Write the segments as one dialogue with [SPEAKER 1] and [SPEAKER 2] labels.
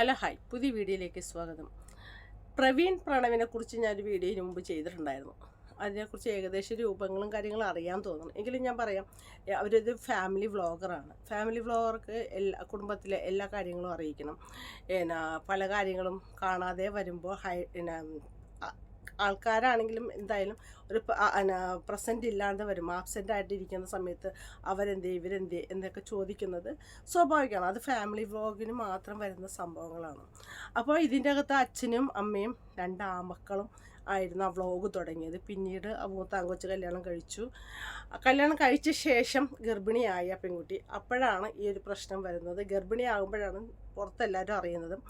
[SPEAKER 1] Hello hi. പുതിയ വീഡിയോയിലേക്ക് സ്വാഗതം. പ്രവീൺ പ്രണവിനെ കുറിച്ച് ഞാനൊരു വീഡിയോ മുമ്പ് ചെയ്തിട്ടുണ്ടായിരുന്നു. അതിനെക്കുറിച്ച് ഏകദേശം രൂപങ്ങളും കാര്യങ്ങളും അറിയാൻ തോന്നുന്നു. എങ്കിലും ഞാൻ പറയാം അവരൊരു ഫാമിലി വ്ളോഗറാണ് ഫാമിലി വ്ളോഗർക്ക് എല്ലാ കുടുംബത്തിലെ എല്ലാ കാര്യങ്ങളും അറിയിക്കണം. എന്നാ പല കാര്യങ്ങളും കാണാതെ വരുമ്പോൾ ഹൈ ആൾക്കാരാണെങ്കിലും എന്തായാലും ഒരു പ്രസന്റ് ഇല്ലാണ്ട് വരും. ആബ്സെന്റ് ആയിട്ടിരിക്കുന്ന സമയത്ത് അവരെന്തേ ഇവരെന്തേ എന്നൊക്കെ ചോദിക്കുന്നത് സ്വാഭാവികമാണ്. അത് ഫാമിലി വ്ളോഗിന് മാത്രം വരുന്ന സംഭവങ്ങളാണ്. അപ്പോൾ ഇതിന്റെ അകത്ത് അച്ഛനും അമ്മയും രണ്ട് ആമക്കളും ആയിരുന്നു ആ വ്ളോഗ് തുടങ്ങിയത്. പിന്നീട് മൂത്ത ആങ്കൊച്ച് കല്യാണം കഴിച്ചു. കല്യാണം കഴിച്ച ശേഷം ഗർഭിണിയായ ആ പെൺകുട്ടി. അപ്പോഴാണ് ഈ ഒരു പ്രശ്നം വരുന്നത്. ഗർഭിണിയാകുമ്പോഴാണ് പുറത്തെല്ലാവരും അറിയുന്നതും.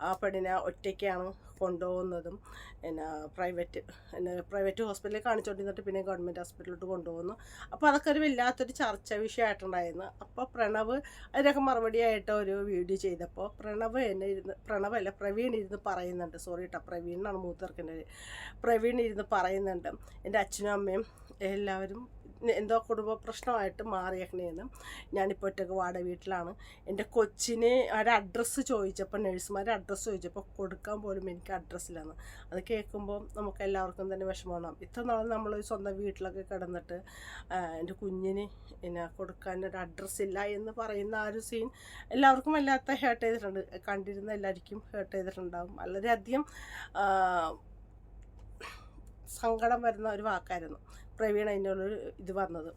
[SPEAKER 1] ആ പെണ്ണിനെ ഒറ്റയ്ക്കാണ് കൊണ്ടുപോകുന്നതും പിന്നെ പ്രൈവറ്റ് പിന്നെ പ്രൈവറ്റ് ഹോസ്പിറ്റലിൽ കാണിച്ചുകൊണ്ടിരുന്നിട്ട് പിന്നെ ഗവൺമെന്റ് ഹോസ്പിറ്റലിലോട്ട് കൊണ്ടുപോകുന്നു. അപ്പോൾ അതൊക്കെ ഒരു വല്ലാത്തൊരു ചർച്ച വിഷയമായിട്ടുണ്ടായിരുന്നു. അപ്പോൾ പ്രണവ് അതിനൊക്കെ മറുപടിയായിട്ട് ഒരു വീഡിയോ ചെയ്തപ്പോൾ പ്രണവ് എന്നെ ഇരുന്ന് പ്രണവല്ല പ്രവീൺ ഇരുന്ന് പറയുന്നുണ്ട്. സോറി കേട്ടോ പ്രവീൺ എന്നാണ് മൂത്തർക്കിന്റെ പ്രവീൺ ഇരുന്ന് പറയുന്നുണ്ട്. എന്റെ അച്ഛനും അമ്മയും എല്ലാവരും എന്തോ കുടുംബ പ്രശ്നമായിട്ട് മാറിയേക്കണേന്ന് ഞാനിപ്പോൾ ഒറ്റയ്ക്ക് വാടക വീട്ടിലാണ്. എന്റെ കൊച്ചിന് ഒരു അഡ്രസ്സ് ചോദിച്ചപ്പോൾ നഴ്സുമാർ അഡ്രസ്സ് ചോദിച്ചപ്പോൾ കൊടുക്കാൻ പോലും എനിക്ക് അഡ്രസ്സിലാണ് അത് കേൾക്കുമ്പോൾ നമുക്ക് എല്ലാവർക്കും തന്നെ വിഷമമാണ് ഇത്ര നാൾ നമ്മൾ സ്വന്തം വീട്ടിലൊക്കെ കിടന്നിട്ട് എന്റെ കുഞ്ഞിന് പിന്നെ കൊടുക്കാൻ ഒരു അഡ്രസ്സ് ഇല്ല എന്ന് പറയുന്ന ആ ഒരു സീൻ എല്ലാവർക്കും വല്ലാത്ത ഹേർട്ട് ചെയ്തിട്ടുണ്ട്. കണ്ടിരുന്ന എല്ലാവർക്കും ഹേർട്ട് ചെയ്തിട്ടുണ്ടാകും വളരെയധികം സങ്കടം വരുന്ന ഒരു വാക്കായിരുന്നു. പ്രവീൺ അതിനുള്ളൊരു ഇത് വന്നത്.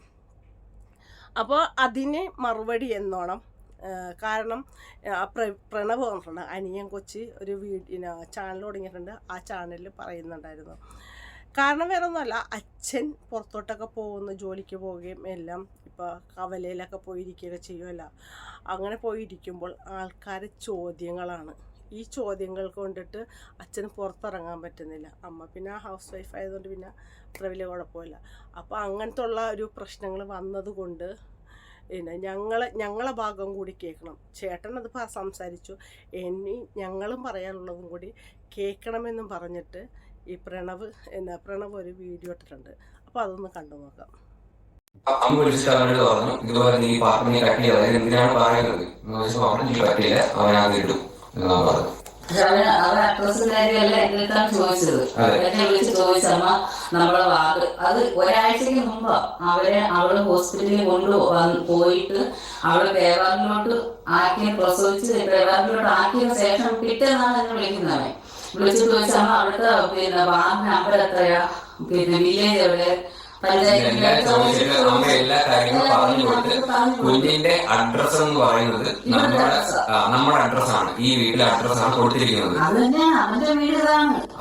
[SPEAKER 1] അപ്പോൾ അതിന് മറുപടി എന്നോണം. കാരണം പ്ര- പ്രണവ് പറഞ്ഞിട്ടുണ്ട്. അനിയൻ കൊച്ചി ഒരു വീഡിയോ ചാനൽ തുടങ്ങിയിട്ടുണ്ട്. ആ ചാനലിൽ പറയുന്നുണ്ടായിരുന്നു. കാരണം വേറെ ഒന്നുമല്ല അച്ഛൻ പുറത്തോട്ടൊക്കെ പോകുന്നു ജോലിക്ക് പോവുകയും എല്ലാം. ഇപ്പോൾ കവലയിലൊക്കെ പോയിരിക്കുകയൊക്കെ ചെയ്യുമല്ല അങ്ങനെ പോയിരിക്കുമ്പോൾ ആൾക്കാരെ ചോദ്യങ്ങളാണ്. ഈ ചോദ്യങ്ങൾ കൊണ്ടിട്ട് അച്ഛന് പുറത്തിറങ്ങാൻ പറ്റുന്നില്ല. അമ്മ പിന്നെ ഹൗസ് വൈഫ് ആയതുകൊണ്ട് പിന്നെ അത്ര വലിയ കുഴപ്പമില്ല. അപ്പോൾ അങ്ങനത്തെ ഉള്ള ഒരു പ്രശ്നങ്ങൾ വന്നതുകൊണ്ട് പിന്നെ ഞങ്ങൾ ഞങ്ങളെ ഭാഗം കൂടി കേൾക്കണം. ചേട്ടൻ അത് സംസാരിച്ചു. ഇനി ഞങ്ങളും പറയാനുള്ളതും കൂടി കേൾക്കണമെന്നും പറഞ്ഞിട്ട് ഈ പ്രണവ് എന്നാ പ്രണവ് ഒരു വീഡിയോ ഇട്ടിട്ടുണ്ട്. അപ്പോൾ അതൊന്ന് കണ്ടു നോക്കാം.
[SPEAKER 2] അമ്മ വിളിച്ചിട്ട് പറഞ്ഞു ഇതുപോലെ നീ പാർട്ടിനെ കട്ട് ചെയ്യാതെ എന്തിനാണ് പറയുന്നത് പറ്റില്ല അവനത് ഇടും. എന്നാ പറഞ്ഞു.
[SPEAKER 3] പക്ഷെ അവന് അവൻ കാര്യമല്ല എന്റെ ചോദിച്ചത്. എന്നെ വിളിച്ച് ചോദിച്ചമ്മ നമ്മളെ വാക്ക്. അത് ഒരാഴ്ചക്ക് മുമ്പാ അവരെ അവൾ ഹോസ്പിറ്റലിൽ കൊണ്ടു പോയിട്ട് അവളെ പേവാറിലോട്ട് ആക്കി പ്രസവിച്ച് പേവാറിലോട്ട് ആക്കിയ ശേഷം പിറ്റേന്നാണ് എന്നെ വിളിക്കുന്നത് അവൻ വിളിച്ചിട്ട് ചോദിച്ചമ്മ അവിടുത്തെ പിന്നെ വാർഡ് നമ്പർ എത്രയാ? പിന്നെ വില്ലേജ് എവിടെ
[SPEAKER 2] എല്ലാ കാര്യങ്ങളും പറഞ്ഞു കൊടുത്ത് കുഞ്ഞിന്റെ അഡ്രസ് എന്ന് പറയുന്നത് നമ്മുടെ നമ്മുടെ അഡ്രസ്സാണ് ഈ വീട്ടിലെ അഡ്രസ്സാണ് കൊടുത്തിരിക്കുന്നത്.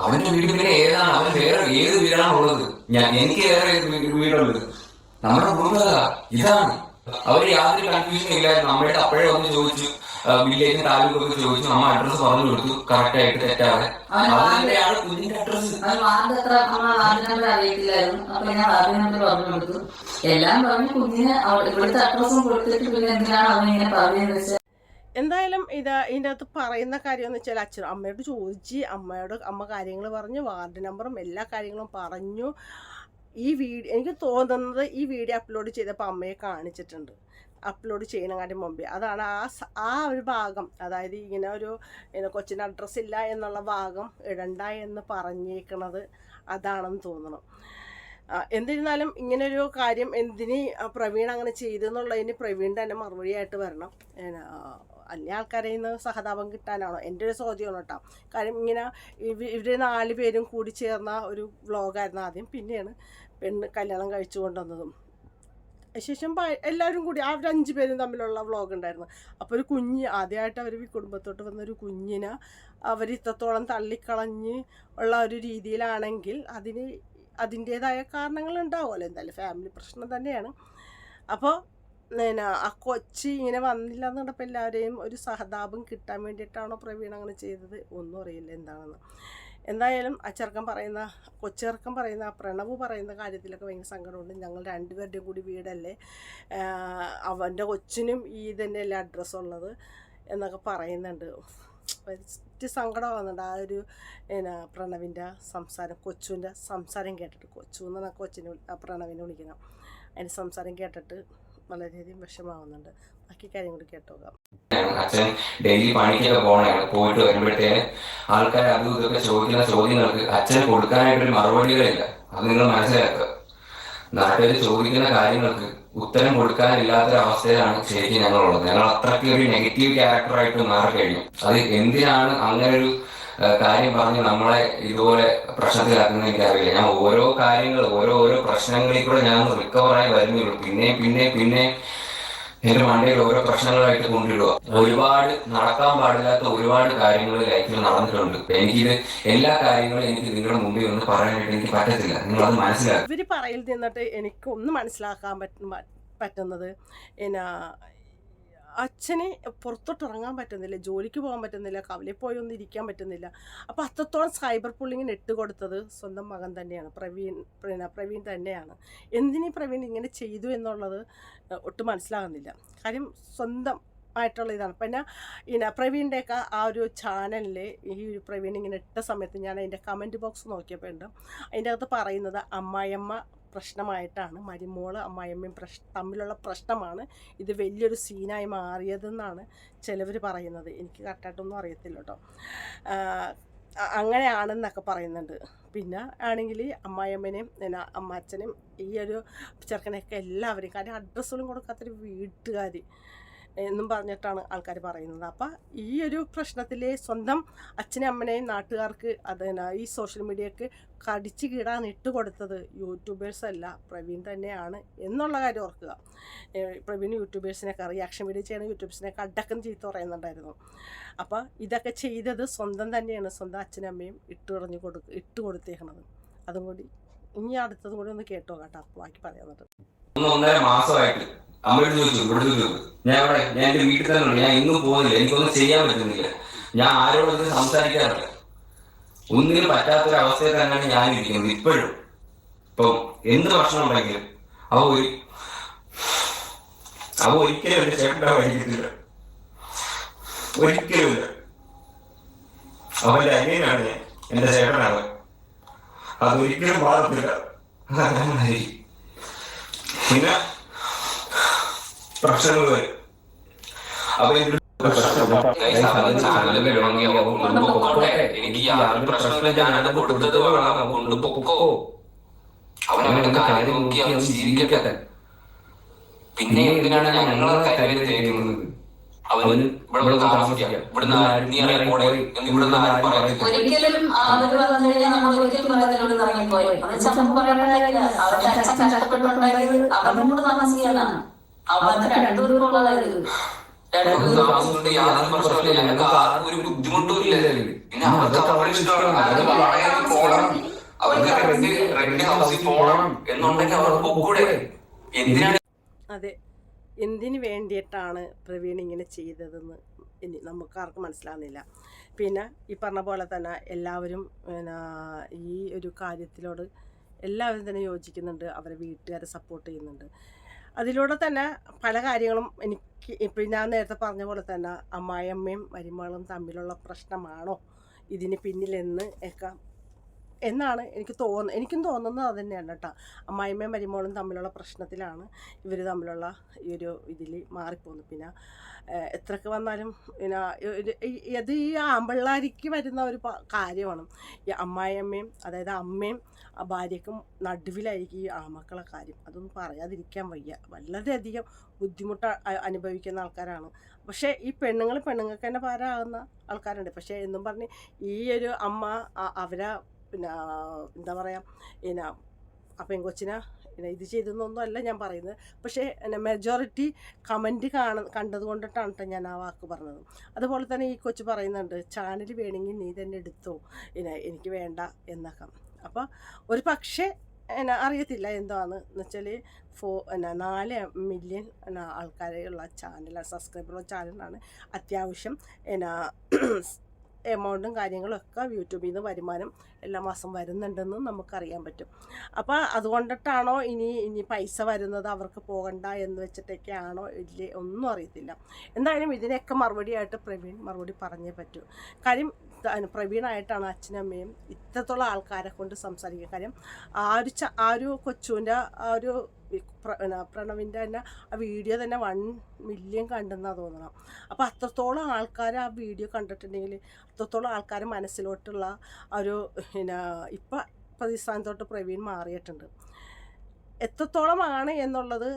[SPEAKER 3] അവന്റെ വീട്
[SPEAKER 2] പിന്നെ ഏതാണ്? അവൻ വേറെ ഏത് വീടാണ് ഉള്ളത്? ഞാൻ എനിക്ക് വേറെ വീടുള്ളത് നമ്മുടെ കുടുംബ ഇതാണ്. അവർ യാതൊരു കൺഫ്യൂഷൻ ഇല്ലായിരുന്നു. അമ്മയുടെ അപ്പോഴേ വന്ന് ചോദിച്ചു. വില്ലേജ് താലൂക്ക് ഒക്കെ ചോദിച്ചു. നമ്മ അഡ്രസ് പറഞ്ഞു കൊടുത്തു. കറക്റ്റ് ആയിട്ട് തെറ്റാതെ. കുഞ്ഞിന്റെ അഡ്രസ്
[SPEAKER 3] പറഞ്ഞു കൊടുത്തു. എല്ലാം പറഞ്ഞു കുഞ്ഞിന് അവിടെ ഇവിടുത്തെ അഡ്രസ്സും കൊടുത്തിട്ട് പിന്നെ എന്തിനാണ് അവൻ ഇങ്ങനെ പറഞ്ഞതെന്ന് വെച്ചാൽ
[SPEAKER 1] എന്തായാലും ഇത് ഇതിന്റെ അകത്ത് പറയുന്ന കാര്യം എന്ന് വെച്ചാൽ അച്ഛൻ അമ്മയോട് ചോദിച്ച് അമ്മയോട് അമ്മ കാര്യങ്ങൾ പറഞ്ഞു വാർഡ് നമ്പറും എല്ലാ കാര്യങ്ങളും പറഞ്ഞു. ഈ വീഡിയോ എനിക്ക് തോന്നുന്നത് ഈ വീഡിയോ അപ്ലോഡ് ചെയ്തപ്പോൾ അമ്മയെ കാണിച്ചിട്ടുണ്ട്. അപ്ലോഡ് ചെയ്യണങ്ങാട്ടി മുമ്പേ. അതാണ് ആ ആ ഒരു ഭാഗം. അതായത് ഇങ്ങനെ ഒരു കൊച്ചിന് അഡ്രസ്സ് ഇല്ല എന്നുള്ള ഭാഗം ഇടണ്ട എന്ന് പറഞ്ഞേക്കണത് അതാണെന്ന് തോന്നണം. എന്നിരുന്നാലും ഇങ്ങനൊരു കാര്യം എന്തിന് പ്രവീൺ അങ്ങനെ ചെയ്തെന്നുള്ളതിന് പ്രവീൺ തന്നെ മറുപടിയായിട്ട് വരണം. അന്യ ആൾക്കാരെ നിന്ന് സഹതാപം കിട്ടാനാണോ? എന്റെ ഒരു ചോദ്യമാണ് കേട്ടോ. കാര്യം ഇങ്ങനെ ഇവ ഇവർ നാല് പേരും കൂടി ചേർന്ന ഒരു വ്ളോഗായിരുന്നു ആദ്യം. പിന്നെയാണ് പെണ്ണ് കല്യാണം കഴിച്ചു കൊണ്ടുവന്നതും. ശേഷം എല്ലാവരും കൂടി ആ ഒരു അഞ്ച് പേരും തമ്മിലുള്ള വ്ളോഗ് ഉണ്ടായിരുന്നു. അപ്പോൾ ഒരു കുഞ്ഞ് ആദ്യമായിട്ട് അവർ കുടുംബത്തോട്ട് വന്ന ഒരു കുഞ്ഞിനെ അവർ ഇത്രത്തോളം തള്ളിക്കളഞ്ഞ് ഉള്ള ഒരു രീതിയിലാണെങ്കിൽ അതിന് അതിന്റേതായ കാരണങ്ങൾ ഉണ്ടാവുമല്ലോ. എന്തായാലും ഫാമിലി പ്രശ്നം തന്നെയാണ്. അപ്പോൾ പിന്നെ ആ കൊച്ചി ഇങ്ങനെ വന്നില്ല എന്ന് കണ്ടപ്പോൾ എല്ലാവരെയും ഒരു സഹതാപം കിട്ടാൻ വേണ്ടിയിട്ടാണോ പ്രവീൺ അങ്ങനെ ചെയ്തത്? ഒന്നും അറിയില്ല. എന്താണെന്ന്. എന്തായാലും ചെറുക്കൻ പറയുന്ന കൊച്ചെറുക്കൻ പറയുന്ന പ്രണവ് പറയുന്ന കാര്യത്തിലൊക്കെ ഭയങ്കര സങ്കടമുണ്ട്. ഞങ്ങൾ രണ്ടുപേരുടെയും കൂടി വീടല്ലേ? അവന്റെ കൊച്ചിനും ഈ തന്നെയല്ലേ അഡ്രസ്സ് ഉള്ളത് എന്നൊക്കെ പറയുന്നുണ്ട്. വലിയ സങ്കടമാകുന്നുണ്ട് ആ ഒരു എന്നാ പ്രണവിന്റെ സംസാരം കൊച്ചുവിന്റെ സംസാരം കേട്ടിട്ട് കൊച്ചു എന്നാണ് കൊച്ചിനെ പ്രണവിനെ വിളിക്കണം. അതിന്റെ സംസാരം കേട്ടിട്ട് വളരെയധികം വിഷമാവുന്നുണ്ട് ബാക്കി കാര്യം കൂടി കേട്ടോക്കാം
[SPEAKER 2] അച്ഛൻ ഡെയിലി പണിക്കൊക്കെ പോകണേ പോയിട്ട് വരുമ്പോഴത്തേന് ആൾക്കാർ അതും ഇതൊക്കെ ചോദിക്കുന്ന ചോദ്യങ്ങൾക്ക് അച്ഛന് കൊടുക്കാനായിട്ടൊരു മറുപടികളില്ല. അത് നിങ്ങൾ മനസ്സിലാക്കുക. നാട്ടിൽ ചോദിക്കുന്ന കാര്യങ്ങൾക്ക് ഉത്തരം കൊടുക്കാനില്ലാത്തൊരവസ്ഥയിലാണ് ശരിക്കും ഞങ്ങളുള്ളത്. ഞങ്ങൾ അത്രയ്ക്ക് ഒരു നെഗറ്റീവ് ക്യാരക്ടറായിട്ട് മാറിക്കഴിഞ്ഞു. അത് എന്തിനാണ് അങ്ങനെ ഒരു കാര്യം പറഞ്ഞ് നമ്മളെ ഇതുപോലെ പ്രശ്നത്തിലാക്കുന്നത് എനിക്കറിയില്ല. ഞാൻ ഓരോ കാര്യങ്ങൾ ഓരോ ഓരോ പ്രശ്നങ്ങളിൽ കൂടെ ഞാൻ റിക്കവറായി വരുന്നുള്ളൂ പിന്നെ പിന്നെ പിന്നെ എന്റെ മണ്ടയിൽ ഓരോ പ്രശ്നങ്ങളായിട്ട് കൊണ്ടിടുക. ഒരുപാട് നടക്കാൻ പാടില്ലാത്ത ഒരുപാട് കാര്യങ്ങൾ ലൈഫിൽ നടന്നിട്ടുണ്ട്. എനിക്കിത് എല്ലാ കാര്യങ്ങളും എനിക്ക് നിങ്ങളുടെ മുമ്പിൽ ഒന്ന് പറയാനായിട്ട് എനിക്ക് പറ്റത്തില്ല. നിങ്ങൾ മനസ്സിലാക്കുക
[SPEAKER 1] ഇവർ പറയിൽ നിന്നിട്ട് എനിക്കൊന്നും മനസ്സിലാക്കാൻ പറ്റും പറ്റുന്നത് എന്നാ അച്ഛന് പുറത്തോട്ട് ഇറങ്ങാൻ പറ്റുന്നില്ല ജോലിക്ക് പോകാൻ പറ്റുന്നില്ല കവലയിൽ പോയി ഒന്നും ഇരിക്കാൻ പറ്റുന്നില്ല. അപ്പോൾ അത്രത്തോളം സൈബർ പുള്ളിങ്ങിന് ഇട്ട് കൊടുത്തത് സ്വന്തം മകൻ തന്നെയാണ് പ്രവീൺ പിന്നെ പ്രവീൺ തന്നെയാണ്. എന്തിനീ പ്രവീൺ ഇങ്ങനെ ചെയ്തു എന്നുള്ളത് ഒട്ടും മനസ്സിലാകുന്നില്ല. കാര്യം സ്വന്തം ആയിട്ടുള്ള ഇതാണ്. പിന്നെ ഇന്ന പ്രവീണിന്റെയൊക്കെ ആ ഒരു ചാനലിൽ ഈ ഒരു പ്രവീൺ ഇങ്ങനെ ഇട്ട സമയത്ത് ഞാൻ അതിന്റെ കമന്റ് ബോക്സ് നോക്കിയപ്പോൾ ഉണ്ട്. അതിന്റെ അകത്ത് പറയുന്നത് അമ്മായിയമ്മ പ്രശ്നമായിട്ടാണ് മരുമോൾ അമ്മായിയമ്മയും പ്രശ് തമ്മിലുള്ള പ്രശ്നമാണ് ഇത് വലിയൊരു സീനായി മാറിയതെന്നാണ് ചിലവർ പറയുന്നത്. എനിക്ക് കറക്റ്റായിട്ടൊന്നും അറിയത്തില്ല കേട്ടോ. അങ്ങനെയാണെന്നൊക്കെ പറയുന്നുണ്ട്. പിന്നെ ആണെങ്കിൽ അമ്മായിയമ്മനെയും പിന്നെ അമ്മാച്ചനെയും ഈ ഒരു ചെറുക്കനെയൊക്കെ എല്ലാവരെയും കാര്യം അഡ്രസ്സുകളും കൊടുക്കാത്തൊരു വീട്ടുകാർ എന്നും പറഞ്ഞിട്ടാണ് ആൾക്കാർ പറയുന്നത്. അപ്പം ഈ ഒരു പ്രശ്നത്തിൽ സ്വന്തം അച്ഛനെയും അമ്മനെയും നാട്ടുകാർക്ക് അത് ഈ സോഷ്യൽ മീഡിയക്ക് കടിച്ചു കീടാൻ ഇട്ട് കൊടുത്തത് യൂട്യൂബേഴ്സ് അല്ല പ്രവീൺ തന്നെയാണ് എന്നുള്ള കാര്യം ഓർക്കുക. പ്രവീൺ യൂട്യൂബേഴ്സിനൊക്കെ റിയാക്ഷൻ വീഡിയോ ചെയ്യുന്ന യൂട്യൂബേഴ്സിനൊക്കെ അടക്കം ചെയ്ത് പറയുന്നുണ്ടായിരുന്നു. അപ്പോൾ ഇതൊക്കെ ചെയ്തത് സ്വന്തം തന്നെയാണ് സ്വന്തം അച്ഛനും അമ്മയും ഇട്ട് പറഞ്ഞു കൊടു ഇട്ട് കൊടുത്തേക്കണത്. അതും കൂടി ഇനി അടുത്തതും കൂടി ഒന്ന് കേട്ടോ കേട്ടോ ബാക്കി പറയാൻ
[SPEAKER 2] ഒന്നര മാസമായിട്ട് അമ്മയോട് ചോദിച്ചു ഇവിടെ ചോദിച്ചു ഞാൻ ഇവിടെ ഞാൻ എന്റെ വീട്ടിൽ തന്നെ ഉണ്ട് ഞാൻ ഇന്നും പോകുന്നില്ല എനിക്കൊന്നും ചെയ്യാൻ പറ്റുന്നില്ല. ഞാൻ ആരോടൊന്നും സംസാരിക്കാറില്ല. ഒന്നിനും പറ്റാത്തൊരവസ്ഥയിൽ തന്നെയാണ് ഞാൻ ഇരിക്കുന്നത് ഇപ്പോഴും. ഇപ്പം എന്ത് പ്രശ്നം ഉണ്ടെങ്കിലും അവ ഒരു അവ ഒരിക്കലും എന്റെ ചേട്ടന്റെ ഒരിക്കലും ഒരിക്കലുമില്ല അവന്റെ അനിയനാണ് ഞാൻ എന്റെ ചേട്ടനാണ്. അതൊരിക്കലും മാറത്തില്ല. അതങ്ങനെ പിന്നെ പ്രശ്നങ്ങൾ വരും അപ്പൊ എനിക്ക് എനിക്ക് യാതൊരു പ്രശ്നമില്ല. ഞാനത് കൊടുത്തത് വേണം. കൊണ്ടുപോക്കോ. അവനവന്റെ കാര്യം നോക്കി അവൻ ജീവിക്കട്ടെ. പിന്നെ എന്തിനാണ് ഞങ്ങളെ കാര്യം തേക്കുന്നത് അവന് ഇവിടെ താമസിക്കാം. ഇവിടുന്ന് നീ ഇറങ്ങി പോടേ എന്ന് ഇവിടുന്ന് ആരും പറയത്തില്ല
[SPEAKER 3] ഒരിക്കലും ആളുകൾ വന്നു കഴിഞ്ഞാൽ നമ്മൾ ഒരിക്കലും അതിനോട് ഇറങ്ങിപ്പോയി. എന്നുവെച്ചാൽ നമുക്ക് പറയാൻ കഴിയില്ല അവരുടെ കഷ്ടപ്പെട്ടുണ്ടായത് അവരുടെ കൂടെ താമസിക്കാനാണ്. അവർക്ക് രണ്ടു
[SPEAKER 2] ഒരു ബുദ്ധിമുട്ടും ഇല്ല പിന്നെ അവർക്ക് അവരുടെ ഇഷ്ടമാണ്. അവർക്ക് വാടകയ്ക്ക് പോകണം. അവർക്ക് റെന്റ് റെന്റ് ഹൗസിൽ പോകണം എന്നുണ്ടെങ്കിൽ അവർക്ക് പൊക്കൂടെ. എന്തിനാണ്
[SPEAKER 1] അതെ. എന്തിനു വേണ്ടിയിട്ടാണ് പ്രവീൺ ഇങ്ങനെ ചെയ്തതെന്ന് ഇനി നമുക്ക് ആർക്കും മനസ്സിലാകുന്നില്ല പിന്നെ ഈ പറഞ്ഞ പോലെ തന്നെ എല്ലാവരും പിന്നെ ഈ ഒരു കാര്യത്തിലോട് എല്ലാവരും തന്നെ യോജിക്കുന്നുണ്ട്. അവരെ വീട്ടുകാരെ സപ്പോർട്ട് ചെയ്യുന്നുണ്ട്. അതിലൂടെ തന്നെ പല കാര്യങ്ങളും എനിക്ക് ഇപ്പം ഞാൻ നേരത്തെ പറഞ്ഞ പോലെ തന്നെ അമ്മായിയമ്മയും മരുമകളും തമ്മിലുള്ള പ്രശ്നമാണോ ഇതിന് പിന്നിലെന്ന് ഒക്കെ എന്നാണ് എനിക്ക് തോന്നുന്നത് എനിക്കും തോന്നുന്നത് അത് തന്നെയാണ് കേട്ടോ. അമ്മായിമ്മയും മരുമോളും തമ്മിലുള്ള പ്രശ്നത്തിലാണ് ഇവർ തമ്മിലുള്ള ഈ ഒരു ഇതിൽ മാറിപ്പോകുന്നത്. പിന്നെ എത്രക്ക് വന്നാലും പിന്നെ അത് ഈ- ആമ്പിള്ളാരിക്ക് വരുന്ന ഒരു കാര്യമാണ്. ഈ അമ്മായിയമ്മയും അതായത് അമ്മയും ആ ഭാര്യയ്ക്കും നടുവിലായിരിക്കും ഈ ആമക്കളെ കാര്യം. അതൊന്നും പറയാതിരിക്കാൻ വയ്യ. വളരെയധികം ബുദ്ധിമുട്ട് അനുഭവിക്കുന്ന ആൾക്കാരാണ്. പക്ഷേ ഈ പെണ്ണുങ്ങൾ പെണ്ണുങ്ങൾക്ക് തന്നെ ഭാരമാകുന്ന ആൾക്കാരുണ്ട്. പക്ഷേ എന്നും പറഞ്ഞ് ഈ ഒരു അമ്മ അവരെ പിന്നെ എന്താ പറയുക പിന്നെ ആ കൊച്ചിനെ പിന്നെ ഇത് ചെയ്തെന്നൊന്നും അല്ല ഞാൻ പറയുന്നത്. പക്ഷേ പിന്നെ മെജോറിറ്റി കമന്റ് കാണ കണ്ടത് കൊണ്ടിട്ടാണ് കേട്ടോ ഞാൻ ആ വാക്ക് പറഞ്ഞത്. അതുപോലെ തന്നെ ഈ കൊച്ചു പറയുന്നുണ്ട് ചാനൽ വേണമെങ്കിൽ നീ തന്നെ എടുത്തോ. പിന്നെ എനിക്ക് വേണ്ട എന്നൊക്കെ. അപ്പോൾ ഒരു പക്ഷേ എന്നാ അറിയത്തില്ല എന്താന്ന്. എന്ന് വെച്ചാൽ ഫോ എന്നാ നാല് മില്യൺ എന്നാ ആൾക്കാരെയുള്ള ചാനലാണ് സബ്സ്ക്രൈബറുള്ള ചാനലാണ് അത്യാവശ്യം എന്നാ എമൗണ്ടും കാര്യങ്ങളും ഒക്കെ യൂട്യൂബിൽ നിന്ന് വരുമാനം എല്ലാ മാസം വരുന്നുണ്ടെന്നും നമുക്കറിയാൻ പറ്റും. അപ്പോൾ അതുകൊണ്ടിട്ടാണോ ഇനി ഇനി പൈസ വരുന്നത് അവർക്ക് പോകണ്ട എന്ന് വെച്ചിട്ടൊക്കെയാണോ ഇല്ലേ ഒന്നും അറിയത്തില്ല. എന്തായാലും ഇതിനൊക്കെ മറുപടിയായിട്ട് പ്രവീൺ മറുപടി പറഞ്ഞേ പറ്റൂ. കാര്യം പ്രവീണായിട്ടാണ് അച്ഛനും അമ്മയും ഇത്രത്തോളം ആൾക്കാരെ കൊണ്ട് സംസാരിക്കുക. കാര്യം ആ ഒരു ആ ഒരു കൊച്ചുവിന്റെ ആ ഒരു പ്രണവിന്റെ തന്നെ ആ വീഡിയോ തന്നെ വൺ മില്യൺ കണ്ടെന്നാണ് തോന്നണം. അപ്പോൾ അത്രത്തോളം ആൾക്കാർ ആ വീഡിയോ കണ്ടിട്ടുണ്ടെങ്കിൽ അത്രത്തോളം ആൾക്കാർ മനസ്സിലോട്ടുള്ള ഒരു പിന്നെ ഇപ്പം പ്രതിസ്ഥാനത്തോട്ട് പ്രവീൺ മാറിയിട്ടുണ്ട്. എത്രത്തോളമാണ് എന്നുള്ളത്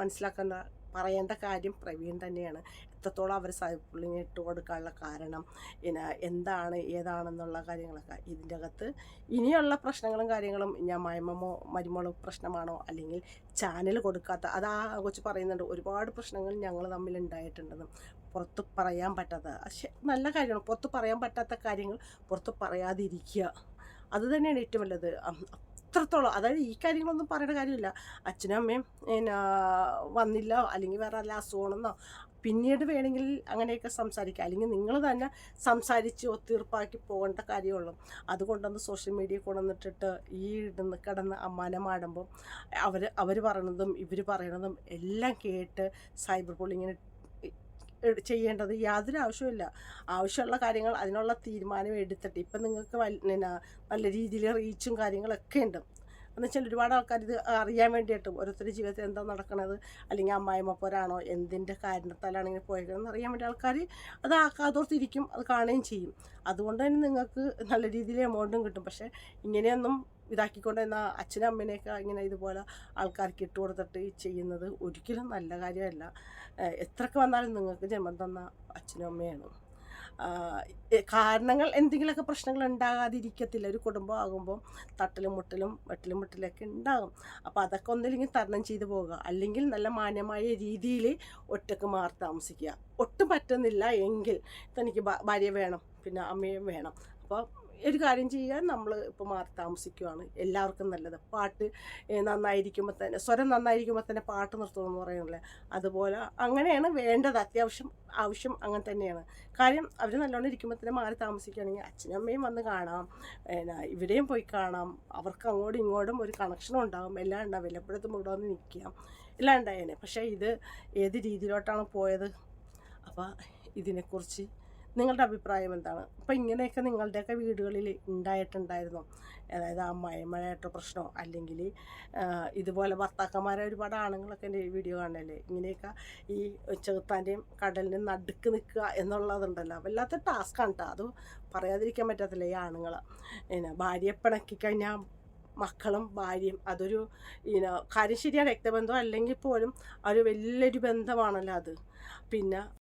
[SPEAKER 1] മനസ്സിലാക്കേണ്ട പറയേണ്ട കാര്യം പ്രവീൺ തന്നെയാണ്. എത്രത്തോളം അവർ സൈപ്പിളിങ് ഇട്ട് കൊടുക്കാനുള്ള കാരണം പിന്നെ എന്താണ് ഏതാണെന്നുള്ള കാര്യങ്ങളൊക്കെ ഇതിന്റെ അകത്ത് ഇനിയുള്ള പ്രശ്നങ്ങളും കാര്യങ്ങളും ഞാൻ മയമമോ മരുമോളോ പ്രശ്നമാണോ അല്ലെങ്കിൽ ചാനൽ കൊടുക്കാത്ത അത് ആ കൊച്ച് പറയുന്നുണ്ട് ഒരുപാട് പ്രശ്നങ്ങൾ ഞങ്ങൾ തമ്മിൽ ഉണ്ടായിട്ടുണ്ടെന്നും. പുറത്ത് പറയാൻ പറ്റാത്ത നല്ല കാര്യമാണ്. പുറത്ത് പറയാൻ പറ്റാത്ത കാര്യങ്ങൾ പുറത്ത് പറയാതിരിക്കുക. അത് തന്നെയാണ് ഏറ്റവും വലുത്. അത്രത്തോളം. അതായത് ഈ കാര്യങ്ങളൊന്നും പറയേണ്ട കാര്യമില്ല. അച്ഛനും അമ്മയും പിന്നെ വന്നില്ല അല്ലെങ്കിൽ വേറെ അല്ല അസുഖമാണെന്നോ പിന്നീട് വേണമെങ്കിൽ അങ്ങനെയൊക്കെ സംസാരിക്കാം. അല്ലെങ്കിൽ നിങ്ങൾ തന്നെ സംസാരിച്ച് ഒത്തീർപ്പാക്കി പോകേണ്ട കാര്യമുള്ളൂ. അതുകൊണ്ടൊന്ന് സോഷ്യൽ മീഡിയ കൊണ്ടുവന്നിട്ടിട്ട് ഈ ഇടുന്ന് കിടന്ന് അമ്മാനമാടുമ്പോൾ അവർ അവർ പറയണതും ഇവർ പറയണതും എല്ലാം കേട്ട് സൈബർ ബുള്ളിങ്ങിന് ചെയ്യേണ്ടത് യാതൊരു ആവശ്യമില്ല ആവശ്യമുള്ള കാര്യങ്ങൾ അതിനുള്ള തീരുമാനം എടുത്തിട്ട് ഇപ്പം നിങ്ങൾക്ക് നല്ല രീതിയിൽ റീച്ചും കാര്യങ്ങളൊക്കെ ഉണ്ട്. എന്ന് വെച്ചാൽ ഒരുപാട് ആൾക്കാർ ഇത് അറിയാൻ വേണ്ടിയിട്ടും ഓരോരുത്തരുടെ ജീവിതത്തിൽ എന്താ നടക്കണത് അല്ലെങ്കിൽ അമ്മായിമ്മപ്പോരാണോ എന്തിന്റെ കാരണത്താലാണ് ഇങ്ങനെ പോയേക്കുന്നത് അറിയാൻ വേണ്ടി ആൾക്കാർ അത് ആക്കാതോർത്തിരിക്കും അത് കാണുകയും ചെയ്യും. അതുകൊണ്ട് തന്നെ നിങ്ങൾക്ക് നല്ല രീതിയിൽ എമൗണ്ടും കിട്ടും. പക്ഷേ ഇങ്ങനെയൊന്നും ഇതാക്കിക്കൊണ്ട് എന്നാൽ അച്ഛനും അമ്മേനെയൊക്കെ ഇങ്ങനെ ഇതുപോലെ ആൾക്കാർക്ക് ഇട്ട് കൊടുത്തിട്ട് ചെയ്യുന്നത് ഒരിക്കലും നല്ല കാര്യമല്ല. എത്രക്ക് വന്നാലും നിങ്ങൾക്ക് ജന്മം തന്ന അച്ഛനും അമ്മയാണ്. കാരണങ്ങൾ എന്തെങ്കിലുമൊക്കെ പ്രശ്നങ്ങൾ ഉണ്ടാകാതിരിക്കത്തില്ല. ഒരു കുടുംബം ആകുമ്പോൾ തട്ടലും മുട്ടലും വെട്ടലും മുട്ടലൊക്കെ ഉണ്ടാകും. അപ്പോൾ അതൊക്കെ ഒന്നില്ലെങ്കിൽ തരണം ചെയ്തു പോകുക അല്ലെങ്കിൽ നല്ല മാന്യമായ രീതിയിൽ ഒറ്റയ്ക്ക് മാറി താമസിക്കുക. ഒട്ടും പറ്റുന്നില്ല എങ്കിൽ തനിക്ക് ഭാര്യ വേണം. പിന്നെ അമ്മയും വേണം. അപ്പോൾ ഒരു കാര്യം ചെയ്യാൻ നമ്മൾ ഇപ്പോൾ മാറി താമസിക്കുകയാണ് എല്ലാവർക്കും നല്ലത്. പാട്ട് നന്നായിരിക്കുമ്പോൾ തന്നെ സ്വരം നന്നായിരിക്കുമ്പോൾ തന്നെ പാട്ട് നിർത്തണമെന്ന് പറയുന്നില്ല? അതുപോലെ അങ്ങനെയാണ് വേണ്ടത്. അത്യാവശ്യം ആവശ്യം അങ്ങനെ തന്നെയാണ്. കാര്യം അവർ നല്ലോണം ഇരിക്കുമ്പോൾ തന്നെ മാറി താമസിക്കുകയാണെങ്കിൽ അച്ഛനും അമ്മയും വന്ന് കാണാം. പിന്നെ ഇവിടെയും പോയി കാണാം. അവർക്ക് അങ്ങോട്ടും ഇങ്ങോട്ടും ഒരു കണക്ഷനും ഉണ്ടാകും എല്ലാം ഉണ്ടാവും വല്ലപ്പോഴത്തും ഇവിടെ വന്ന് നിൽക്കാം. എല്ലാം ഉണ്ടായേനെ. പക്ഷേ ഇത് ഏത് രീതിയിലോട്ടാണ് പോയത്? അപ്പോൾ ഇതിനെക്കുറിച്ച് നിങ്ങളുടെ അഭിപ്രായം എന്താണ്? അപ്പോൾ ഇങ്ങനെയൊക്കെ നിങ്ങളുടെയൊക്കെ വീടുകളിൽ ഉണ്ടായിട്ടുണ്ടായിരുന്നോ? അതായത് ആ അമ്മായിമ്മയായിട്ടോ പ്രശ്നമോ? അല്ലെങ്കിൽ ഇതുപോലെ ഭർത്താക്കന്മാരെ ഒരുപാട് ആണുങ്ങളൊക്കെ എന്റെ വീഡിയോ കാണല്ലേ ഇങ്ങനെയൊക്കെ ഈ ചെറുത്താന്റെയും കടലിനും നടുക്ക് നിൽക്കുക എന്നുള്ളതുണ്ടല്ലോ. വല്ലാത്ത ടാസ്ക്കാണ് കേട്ടോ അത് പറയാതിരിക്കാൻ പറ്റത്തില്ല ഈ ആണുങ്ങൾ പിന്നെ ഭാര്യയെ പിണക്കി കഴിഞ്ഞാൽ മക്കളും ഭാര്യയും അതൊരു ഇന കാര്യം ശരിയാണ് രക്തബന്ധം അല്ലെങ്കിൽ പോലും ഒരു വലിയൊരു ബന്ധമാണല്ലോ അത്. പിന്നെ